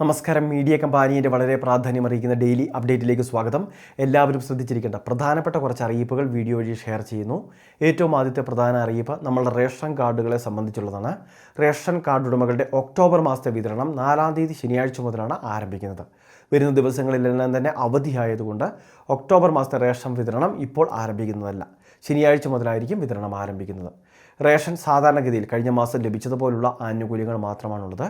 നമസ്കാരം. മീഡിയ കമ്പാനിയുടെ വളരെ പ്രാധാന്യം പ്രാധാന്യമറിയിക്കുന്ന ഡെയിലി അപ്ഡേറ്റിലേക്ക് സ്വാഗതം. എല്ലാവരും ശ്രദ്ധിച്ചിരിക്കേണ്ട പ്രധാനപ്പെട്ട കുറച്ച് അറിയിപ്പുകൾ വീഡിയോ വഴി ഷെയർ ചെയ്യുന്നു. ഏറ്റവും ആദ്യത്തെ പ്രധാന അറിയിപ്പ് നമ്മളുടെ റേഷൻ കാർഡുകളെ സംബന്ധിച്ചുള്ളതാണ്. റേഷൻ കാർഡ് ഉടമകളുടെ ഒക്ടോബർ മാസത്തെ വിതരണം നാലാം തീയതി ശനിയാഴ്ച മുതലാണ് ആരംഭിക്കുന്നത്. വരുന്ന ദിവസങ്ങളിലെല്ലാം തന്നെ അവധിയായതുകൊണ്ട് ഒക്ടോബർ മാസത്തെ റേഷൻ വിതരണം ഇപ്പോൾ ആരംഭിക്കുന്നതല്ല. ശനിയാഴ്ച മുതലായിരിക്കും വിതരണം ആരംഭിക്കുന്നത്. റേഷൻ സാധാരണഗതിയിൽ കഴിഞ്ഞ മാസം ലഭിച്ചതുപോലുള്ള ആനുകൂല്യങ്ങൾ മാത്രമാണുള്ളത്.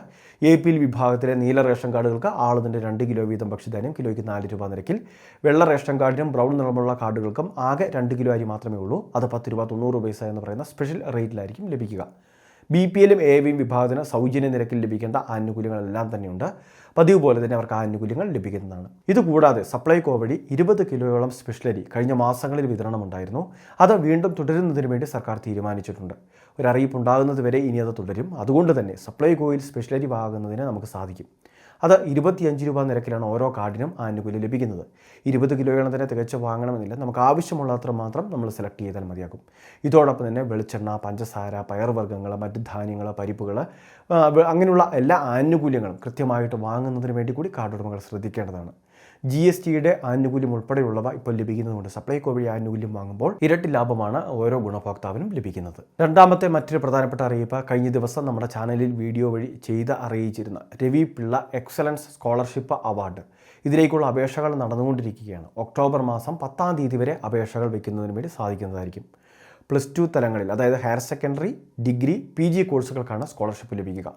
എ പി എൽ വിഭാഗത്തിലെ നീല റേഷൻ കാർഡുകൾക്ക് ആളുതിന്റെ രണ്ട് കിലോ വീതം ഭക്ഷ്യധാന്യം കിലോയ്ക്ക് നാല് രൂപ നിരക്കിൽ. വെള്ള റേഷൻ കാർഡിനും ബ്രൗൺ നിറമുള്ള കാർഡുകൾക്കും ആകെ രണ്ട് കിലോ അരി മാത്രമേ ഉള്ളൂ. അത് പത്ത് രൂപ തൊണ്ണൂറ് പൈസ എന്ന് പറയുന്ന സ്പെഷ്യൽ റേറ്റിലായിരിക്കും ലഭിക്കുക. ബി പി എല്ലും എ വിയും വിഭാഗത്തിന് സൗജന്യ നിരക്കിൽ ലഭിക്കേണ്ട ആനുകൂല്യങ്ങളെല്ലാം തന്നെയുണ്ട്. പതിവ് പോലെ തന്നെ അവർക്ക് ആനുകൂല്യങ്ങൾ ലഭിക്കുന്നതാണ്. ഇതുകൂടാതെ സപ്ലൈകോ വഴി ഇരുപത് കിലോയോളം സ്പെഷ്യലരി കഴിഞ്ഞ മാസങ്ങളിൽ വിതരണം ഉണ്ടായിരുന്നു അത് വീണ്ടും തുടരുന്നതിന് വേണ്ടി സർക്കാർ തീരുമാനിച്ചിട്ടുണ്ട്. ഒരു അറിയിപ്പ് ഉണ്ടാകുന്നത് വരെ ഇനി അത് തുടരും. അതുകൊണ്ട് തന്നെ സപ്ലൈകോയിൽ സ്പെഷ്യലരി വാങ്ങുന്നതിന് നമുക്ക് സാധിക്കും. അത് ഇരുപത്തിയഞ്ച് രൂപ നിരക്കിലാണ് ഓരോ കാർഡിനും ആനുകൂല്യം ലഭിക്കുന്നത്. ഇരുപത് കിലോയോളം തന്നെ തികച്ച് വാങ്ങണമെന്നില്ല. നമുക്ക് ആവശ്യമുള്ളത്ര മാത്രം നമ്മൾ സെലക്ട് ചെയ്താൽ മതിയാകും. ഇതോടൊപ്പം തന്നെ വെളിച്ചെണ്ണ പഞ്ചസാര പയർവർഗങ്ങൾ മറ്റ് ധാന്യങ്ങൾ പരിപ്പുകൾ അങ്ങനെയുള്ള എല്ലാ ആനുകൂല്യങ്ങളും കൃത്യമായിട്ട് വാങ്ങുന്നതിന് വേണ്ടി കൂടി കാർഡ് ഉടമകൾ ശ്രദ്ധിക്കേണ്ടതാണ്. ജി എസ് ടിയുടെ ആനുകൂല്യം ഉൾപ്പെടെയുള്ളവ ഇപ്പോൾ ലഭിക്കുന്നതുകൊണ്ട് സപ്ലൈകോ വഴി ആനുകൂല്യം വാങ്ങുമ്പോൾ ഇരട്ടി ലാഭമാണ് ഓരോ ഗുണഭോക്താവിനും ലഭിക്കുന്നത്. രണ്ടാമത്തെ മറ്റൊരു പ്രധാനപ്പെട്ട അറിയിപ്പ് കഴിഞ്ഞ ദിവസം നമ്മുടെ ചാനലിൽ വീഡിയോ വഴി ചെയ്ത് അറിയിച്ചിരുന്ന Ravi Pillai excellence scholarship award. ഇതിലേക്കുള്ള അപേക്ഷകൾ നടന്നുകൊണ്ടിരിക്കുകയാണ്. ഒക്ടോബർ മാസം പത്താം തീയതി വരെ അപേക്ഷകൾ വയ്ക്കുന്നതിന് വേണ്ടി സാധിക്കുന്നതായിരിക്കും. പ്ലസ് ടു തലങ്ങളിൽ അതായത് higher secondary degree P G കോഴ്സുകൾക്കാണ് scholarship ലഭിക്കുക.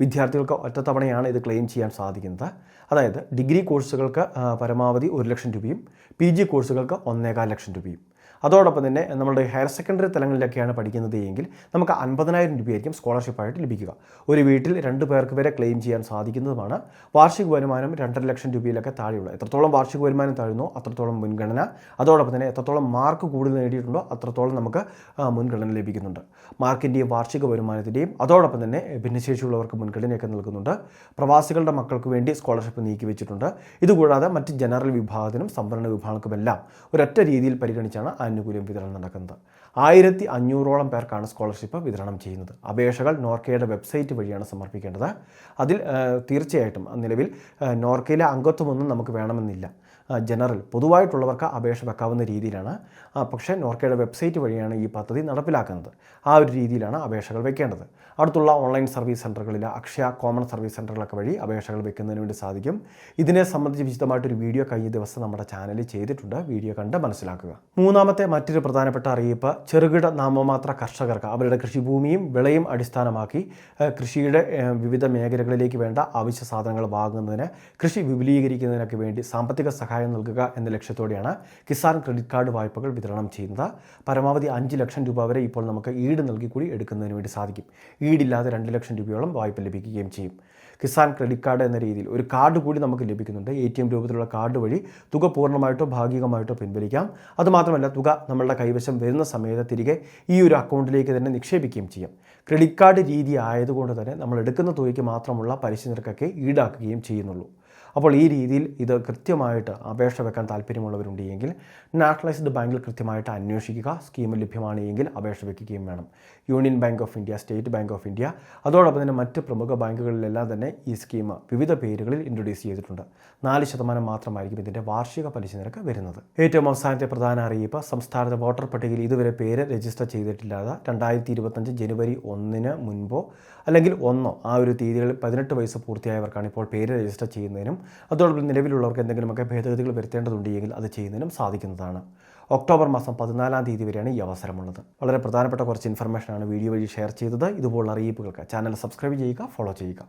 വിദ്യാർത്ഥികൾക്ക് ഒറ്റത്തവണയാണ് ഇത് ക്ലെയിം ചെയ്യാൻ സാധിക്കുന്നത്. അതായത് ഡിഗ്രി കോഴ്സുകൾക്ക് പരമാവധി ഒരു ലക്ഷം രൂപയും പി ജി കോഴ്സുകൾക്ക് ഒന്നേകാൽ ലക്ഷം രൂപയും. അതോടൊപ്പം തന്നെ നമ്മുടെ ഹയർ സെക്കൻഡറി തലങ്ങളിലൊക്കെയാണ് പഠിക്കുന്നത് എങ്കിൽ നമുക്ക് അൻപതിനായിരം രൂപയായിരിക്കും സ്കോളർഷിപ്പായിട്ട് ലഭിക്കുക. ഒരു വീട്ടിൽ രണ്ട് പേർക്ക് വരെ ക്ലെയിം ചെയ്യാൻ സാധിക്കുന്നതുമാണ്. വാർഷിക വരുമാനം രണ്ടര ലക്ഷം രൂപയിലൊക്കെ താഴെയുള്ള എത്രത്തോളം വാർഷിക വരുമാനം താഴുന്നോ അത്രത്തോളം മുൻഗണന അതോടൊപ്പം തന്നെ എത്രത്തോളം മാർക്ക് കൂടുതൽ നേടിയിട്ടുണ്ടോ അത്രത്തോളം നമുക്ക് മുൻഗണന ലഭിക്കുന്നുണ്ട്. മാർക്കിന്റെയും വാർഷിക വരുമാനത്തിന്റെയും അതോടൊപ്പം തന്നെ ഭിന്നശേഷിയുള്ളവർക്ക് മുൻഗണനയൊക്കെ നൽകുന്നുണ്ട്. പ്രവാസികളുടെ മക്കൾക്ക് വേണ്ടി സ്കോളർഷിപ്പ് നീക്കി വെച്ചിട്ടുണ്ട്. ഇതുകൂടാതെ മറ്റ് ജനറൽ വിഭാഗത്തിനും സംവരണ വിഭാഗങ്ങൾക്കുമെല്ലാം ഒരൊറ്റ രീതിയിൽ പരിഗണിച്ചാണ് ആനുകൂല്യം വിതരണം നടക്കുന്നത്. ആയിരത്തി അഞ്ഞൂറോളം പേർക്കാണ് സ്കോളർഷിപ്പ് വിതരണം ചെയ്യുന്നത്. അപേക്ഷകൾ നോർക്കയുടെ വെബ്സൈറ്റ് വഴിയാണ് സമർപ്പിക്കേണ്ടത്. അതിൽ തീർച്ചയായിട്ടും നിലവിൽ നോർക്കയിലെ അംഗത്വമൊന്നും നമുക്ക് വേണമെന്നില്ല. ജനറൽ പൊതുവായിട്ടുള്ളവർക്ക് അപേക്ഷ വെക്കാവുന്ന രീതിയിലാണ്. പക്ഷേ നോർക്കയുടെ വെബ്സൈറ്റ് വഴിയാണ് ഈ പദ്ധതി നടപ്പിലാക്കുന്നത്. ആ ഒരു രീതിയിലാണ് അപേക്ഷകൾ വെക്കേണ്ടത്. അടുത്തുള്ള ഓൺലൈൻ സർവീസ് സെന്ററുകളിൽ അക്ഷയ കോമൺ സർവീസ് സെന്ററുകളൊക്കെ വഴി അപേക്ഷകൾ വെക്കുന്നതിന് വേണ്ടി സാധിക്കും. ഇതിനെ സംബന്ധിച്ച് വിശദമായിട്ടൊരു വീഡിയോ കഴിഞ്ഞ ദിവസം നമ്മുടെ ചാനലിൽ ചെയ്തിട്ടുണ്ട്. വീഡിയോ കണ്ട് മനസ്സിലാക്കുക. മൂന്നാമത്തെ മറ്റൊരു പ്രധാനപ്പെട്ട അറിയിപ്പ് ചെറുകിട നാമമാത്ര കർഷകർക്ക് അവരുടെ കൃഷിഭൂമിയും വിളയും അടിസ്ഥാനമാക്കി കൃഷിയുടെ വിവിധ മേഖലകളിലേക്ക് വേണ്ട ആവശ്യ സാധനങ്ങൾ വാങ്ങുന്നതിന് കൃഷി വിപുലീകരിക്കുന്നതിനൊക്കെ വേണ്ടി സാമ്പത്തിക സഹായം നൽകുക എന്ന ലക്ഷ്യത്തോടെയാണ് കിസാൻ ക്രെഡിറ്റ് കാർഡ് വായ്പകൾ വിതരണം ചെയ്യുന്നത്. പരമാവധി അഞ്ച് ലക്ഷം രൂപ വരെ ഇപ്പോൾ നമുക്ക് ഈട് നൽകി കൂടി എടുക്കുന്നതിന് വേണ്ടി സാധിക്കും. ഈടില്ലാതെ രണ്ട് ലക്ഷം രൂപയോളം വായ്പ ലഭിക്കുകയും ചെയ്യും. കിസാൻ ക്രെഡിറ്റ് കാർഡ് എന്ന രീതിയിൽ ഒരു കാർഡ് കൂടി നമുക്ക് ലഭിക്കുന്നുണ്ട്. എ ടി എം രൂപത്തിലുള്ള കാർഡ് വഴി തുക പൂർണമായിട്ടോ ഭാഗികമായിട്ടോ പിൻവലിക്കാം. അതുമാത്രമല്ല തുക നമ്മളുടെ കൈവശം വരുന്ന സമയത്ത് തിരികെ ഈ ഒരു അക്കൗണ്ടിലേക്ക് തന്നെ നിക്ഷേപിക്കുകയും ചെയ്യാം. ക്രെഡിറ്റ് കാർഡ് രീതി ആയതുകൊണ്ട് തന്നെ നമ്മൾ എടുക്കുന്ന തുകയ്ക്ക് മാത്രമുള്ള പലിശ നിരക്കൊക്കെ ഈടാക്കുകയും ചെയ്യുന്നുള്ളൂ. അപ്പോൾ ഈ രീതിയിൽ ഇത് കൃത്യമായിട്ട് അപേക്ഷ വെക്കാൻ താല്പര്യമുള്ളവരുണ്ട് എങ്കിൽ നാഷണലൈസ്ഡ് ബാങ്കിൽ കൃത്യമായിട്ട് അന്വേഷിക്കുക സ്കീം ലഭ്യമാണ് എങ്കിൽ അപേക്ഷ വയ്ക്കുകയും വേണം. Union Bank of India State Bank of India അതോടൊപ്പം തന്നെ മറ്റ് പ്രമുഖ ബാങ്കുകളിലെല്ലാം തന്നെ ഈ സ്കീം വിവിധ പേരുകളിൽ ഇൻട്രൊഡ്യൂസ് ചെയ്തിട്ടുണ്ട്. നാല് ശതമാനം മാത്രമായിരിക്കും ഇതിന്റെ വാർഷിക പലിശ നിരക്ക് വരുന്നത്. ഏറ്റവും അവസാനത്തെ പ്രധാന അറിയിപ്പ് സംസ്ഥാനത്തെ വോട്ടർ പട്ടികയിൽ ഇതുവരെ പേര് രജിസ്റ്റർ ചെയ്തിട്ടില്ലാതെ രണ്ടായിരത്തി ഇരുപത്തഞ്ച് ജനുവരി ഒന്നിന് മുൻപോ അല്ലെങ്കിൽ ഒന്നോ ആ ഒരു തീയതികളിൽ പതിനെട്ട് വയസ്സ് പൂർത്തിയായവർക്കാണ് ഇപ്പോൾ പേര് രജിസ്റ്റർ ചെയ്യുന്നതിനും അതോടൊപ്പം നിലവിലുള്ളവർക്ക് എന്തെങ്കിലുമൊക്കെ ഭേദഗതികൾ വരുത്തേണ്ടതുണ്ട് എങ്കിൽ അത് ചെയ്യുന്നതിനും സാധിക്കുന്നതാണ്. ഒക്ടോബർ മാസം പതിനാലാം തീയതി വരെയാണ് ഈ അവസരമുള്ളത്. വളരെ പ്രധാനപ്പെട്ട കുറച്ച് ഇൻഫർമേഷനാണ് വീഡിയോ വഴി ഷെയർ ചെയ്തത്. ഇതുപോലുള്ള അറിയിപ്പുകൾക്ക് ചാനൽ സബ്സ്ക്രൈബ് ചെയ്യുക ഫോളോ ചെയ്യുക.